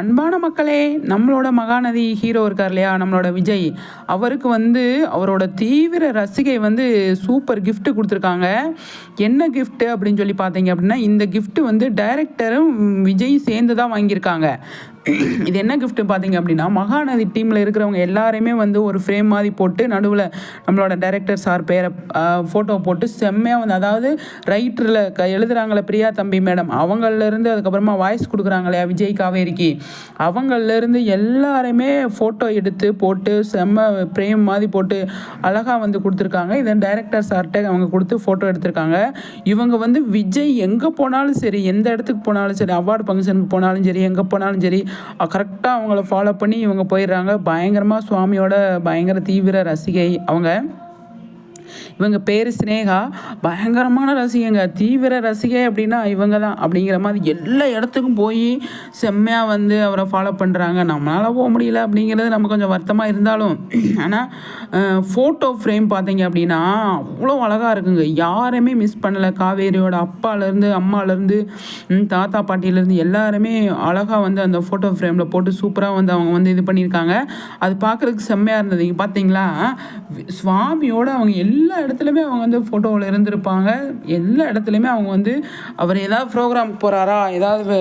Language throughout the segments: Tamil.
அன்பான மக்களே நம்மளோட மகாநதி ஹீரோ இருக்கார் இல்லையா? நம்மளோட விஜய். அவருக்கு வந்து அவரோட தீவிர ரசிகை வந்து சூப்பர் கிஃப்ட் கொடுத்துருக்காங்க. என்ன கிஃப்ட் அப்படின்னு சொல்லி பார்த்தீங்க அப்படின்னா இந்த கிஃப்ட் வந்து டைரக்டரும் விஜய் சேர்ந்து தான் வாங்கியிருக்காங்க. இது என்ன கிஃப்ட்டு பார்த்தீங்க அப்படின்னா மகாநதி டீமில் இருக்கிறவங்க எல்லாருமே வந்து ஒரு ஃப்ரேம் மாதிரி போட்டு நடுவில் நம்மளோட டைரக்டர் சார் பேரை ஃபோட்டோ போட்டு செம்மையாக வந்து அதாவது ரைட்டரில் க எழுதுகிறாங்களே பிரியா தம்பி மேடம் அவங்கள்லேருந்து அதுக்கப்புறமா வாய்ஸ் கொடுக்குறாங்களே விஜய் காவேரிக்கு. அவங்கள்லேருந்து எல்லாருமே ஃபோட்டோ எடுத்து போட்டு செம்ம ஃப்ரேம் மாதிரி போட்டு அழகாக வந்து கொடுத்துருக்காங்க. இதை டைரக்டர் சார்கிட்ட அவங்க கொடுத்து ஃபோட்டோ எடுத்திருக்காங்க. இவங்க வந்து விஜய் எங்கே போனாலும் சரி எந்த இடத்துக்கு போனாலும் சரி அவார்டு ஃபங்க்ஷனுக்கு போனாலும் சரி எங்கே போனாலும் சரி கரெக்டாக அவங்கள ஃபாலோ பண்ணி இவங்க போயிடுறாங்க. பயங்கரமாக சுவாமியோட பயங்கர தீவிர ரசிகை அவங்க. இவங்க பேர் சினேகா. பயங்கரமான ரசிகைங்க. தீவிர ரசிகை அப்படின்னா இவங்க தான் அப்படிங்கிற மாதிரி எல்லா இடத்துக்கும் போய் செம்மையாக வந்து அவரை ஃபாலோ பண்ணுறாங்க நம்மளால் போக முடியல அப்படிங்கிறது நம்ம கொஞ்சம் வருத்தமாக இருந்தாலும். ஆனால் ஃபோட்டோ ஃப்ரேம் பார்த்தீங்க அப்படின்னா அவ்வளோ அழகாக இருக்குங்க. யாருமே மிஸ் பண்ணலை. காவேரியோட அப்பாலேருந்து அம்மாலேருந்து தாத்தா பாட்டியிலேருந்து எல்லாருமே அழகாக வந்து அந்த ஃபோட்டோ ஃப்ரேமில் போட்டு சூப்பராக வந்து அவங்க வந்து இது பண்ணியிருக்காங்க. அது பார்க்குறதுக்கு செம்மையாக இருந்தது. பார்த்தீங்களா? சுவாமியோட அவங்க எல்லா எல்லா இடத்துலையுமே அவங்க வந்து ஃபோட்டோவில் இருந்திருப்பாங்க. எல்லா இடத்துலையுமே அவங்க வந்து அவர் ஏதாவது ப்ரோக்ராம் போகிறாரா ஏதாவது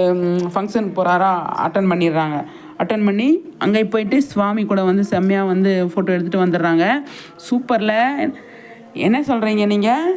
ஃபங்க்ஷன் போகிறாரா அட்டன் பண்ணிடுறாங்க. அட்டன் பண்ணி அங்கே போயிட்டு சுவாமி கூட வந்து செம்மையாக வந்து ஃபோட்டோ எடுத்துகிட்டு வந்துடுறாங்க. சூப்பரில். என்ன சொல்கிறீங்க நீங்கள்